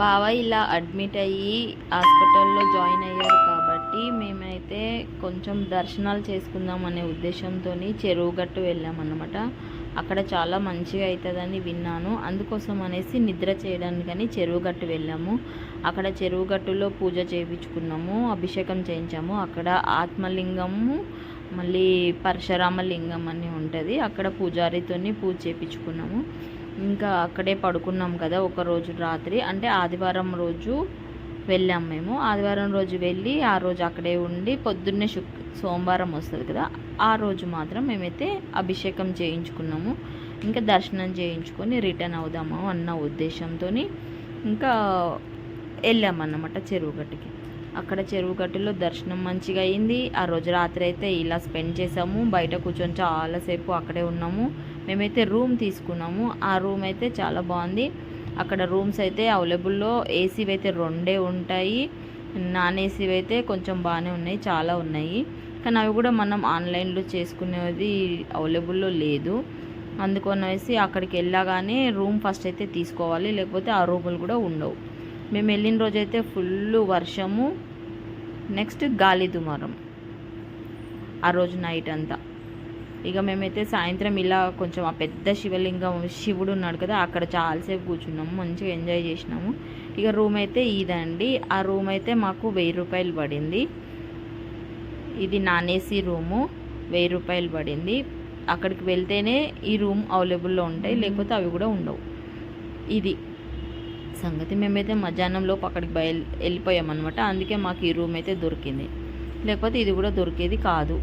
బావ ఇలా అడ్మిట్ అయ్యి హాస్పిటల్లో జాయిన్ అయ్యారు కాబట్టి మేమైతే కొంచెం దర్శనాలు చేసుకుందాం అనే ఉద్దేశంతో చెరువు గట్టు వెళ్ళామన్నమాట. అక్కడ చాలా మంచిగా అవుతుందని విన్నాను. అందుకోసం అనేసి నిద్ర చేయడానికని చెరువు గట్టు వెళ్ళాము. అక్కడ చెరువు గట్టులో పూజ చేయించుకున్నాము అభిషేకం చేయించాము. అక్కడ ఆత్మలింగము మళ్ళీ పరశురామ లింగం అని ఉంటుంది. అక్కడ పూజారితోని పూజ చేయించుకున్నాము. ఇంకా అక్కడే పడుకున్నాం కదా ఒకరోజు రాత్రి. అంటే ఆదివారం రోజు వెళ్ళాం మేము. ఆదివారం రోజు వెళ్ళి ఆ రోజు అక్కడే ఉండి పొద్దున్నే శుక్ సోమవారం వస్తుంది కదా ఆ రోజు మాత్రం మేమైతే అభిషేకం చేయించుకున్నాము. ఇంకా దర్శనం చేయించుకొని రిటర్న్ అవుదాము అన్న ఉద్దేశంతో ఇంకా వెళ్ళామన్నమాట చెరువు గట్టుకి అక్కడ చెరువు గట్టులో దర్శనం మంచిగా అయింది. ఆ రోజు రాత్రి అయితే ఇలా స్పెండ్ చేసాము బయట కూర్చొని చాలాసేపు అక్కడే ఉన్నాము. మేమైతే రూమ్ తీసుకున్నాము. ఆ రూమ్ అయితే చాలా బాగుంది. అక్కడ రూమ్స్ అయితే అవైలబుల్లో. ఏసీవి అయితే రెండే ఉంటాయి. నాన్ ఏసీవి అయితే కొంచెం బాగానే ఉన్నాయి. చాలా ఉన్నాయి. కానీ అవి కూడా మనం ఆన్లైన్లో చేసుకునేది అవైలబుల్లో లేదు. అందుకనేసి అక్కడికి వెళ్ళగానే రూమ్ ఫస్ట్ అయితే తీసుకోవాలి. లేకపోతే ఆ రూములు కూడా ఉండవు. మేము వెళ్ళిన రోజైతే ఫుల్ వర్షము నెక్స్ట్ గాలి దుమారం. ఆ రోజు నైట్ అంతా. ఇక మేమైతే సాయంత్రం ఇలా కొంచెం ఆ పెద్ద శివలింగం శివుడు ఉన్నాడు కదా అక్కడ చాలాసేపు కూర్చున్నాము మంచిగా ఎంజాయ్ చేసినాము. ఇక రూమ్ అయితే ఇదండి. ఆ రూమ్ అయితే మాకు వెయ్యి రూపాయలు పడింది. ఇది నాన్ ఏసీ రూము వెయ్యి రూపాయలు పడింది. అక్కడికి వెళ్తేనే ఈ రూమ్ అవైలబుల్లో ఉంటాయి లేకపోతే అవి కూడా ఉండవు. ఇది. సంగతి. మేమైతే మధ్యాహ్నంలోపు అక్కడికి బయలు వెళ్ళిపోయామన్నమాట. అందుకే మాకు ఈ రూమ్ అయితే దొరికింది. లేకపోతే ఇది కూడా దొరికేది కాదు.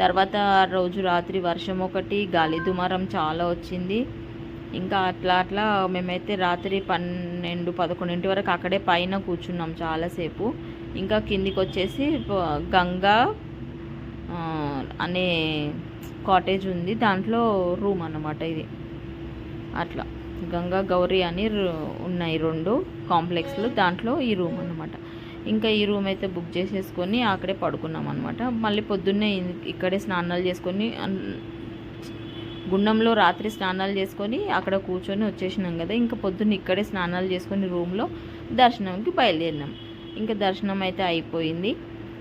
తర్వాత రోజు రాత్రి వర్షం ఒకటి గాలి దుమారం చాలా వచ్చింది. ఇంకా అట్లా అట్లా మేమైతే రాత్రి పన్నెండు పదకొండింటి వరకు అక్కడే పైన కూర్చున్నాం చాలాసేపు. ఇంకా కిందికి వచ్చేసి గంగా అనే కాటేజ్ ఉంది. దాంట్లో రూమ్ అన్నమాట ఇది. అట్లా. గంగా గౌరీ అని ఉన్నాయి రెండు కాంప్లెక్స్లు. దాంట్లో ఈ రూమ్ అన్నమాట. ఇంకా ఈ రూమ్ అయితే బుక్ చేసేసుకొని అక్కడే పడుకున్నాం అనమాట మళ్ళీ పొద్దున్నే ఇక్కడే స్నానాలు చేసుకొని గుండంలో రాత్రి స్నానాలు చేసుకొని అక్కడ కూర్చొని వచ్చేసినాం కదా. ఇంకా పొద్దున్న ఇక్కడే స్నానాలు చేసుకొని రూమ్లో దర్శనంకి బయలుదేరినాం. ఇంకా దర్శనం అయితే అయిపోయింది.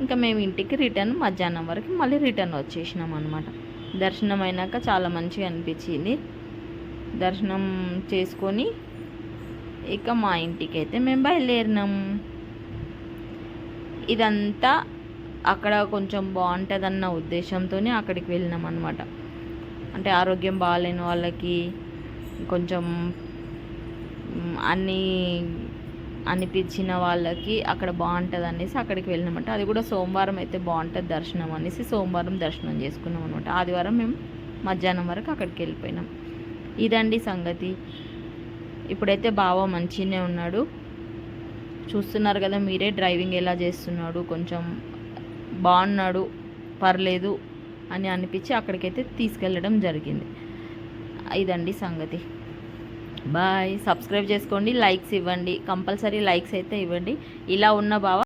ఇంకా మేము ఇంటికి రిటర్న్ మధ్యాహ్నం వరకు మళ్ళీ రిటర్న్ వచ్చేసినాం అనమాట దర్శనం అయినాక చాలా మంచిగా అనిపించింది. దర్శనం చేసుకొని ఇక మా ఇంటికి అయితే మేము బయలుదేరినాం. ఇదంతా అక్కడ కొంచెం బాగుంటుందన్న ఉద్దేశంతోనే అక్కడికి వెళ్ళినాం అనమాట అంటే ఆరోగ్యం బాగాలేని వాళ్ళకి కొంచెం అన్నీ అనిపించిన వాళ్ళకి అక్కడ బాగుంటుంది అనేసి అక్కడికి వెళ్ళినామంట అది కూడా సోమవారం అయితే బాగుంటుంది దర్శనం అనేసి సోమవారం దర్శనం చేసుకున్నాం అనమాట ఆదివారం మేము మధ్యాహ్నం వరకు అక్కడికి వెళ్ళిపోయినాం. ఇదండి సంగతి. ఇప్పుడైతే బావ మంచిగానే ఉన్నాడు. చూస్తున్నారు కదా మీరే డ్రైవింగ్ ఎలా చేస్తున్నాడు కొంచెం బాగున్నాడు పర్లేదు అని అనిపించి అక్కడికైతే తీసుకెళ్ళడం జరిగింది. ఇదండి సంగతి. బాయ్. సబ్స్క్రైబ్ చేసుకోండి లైక్స్ ఇవ్వండి. కంపల్సరీ లైక్స్ అయితే ఇవ్వండి. ఇలా ఉన్న బావ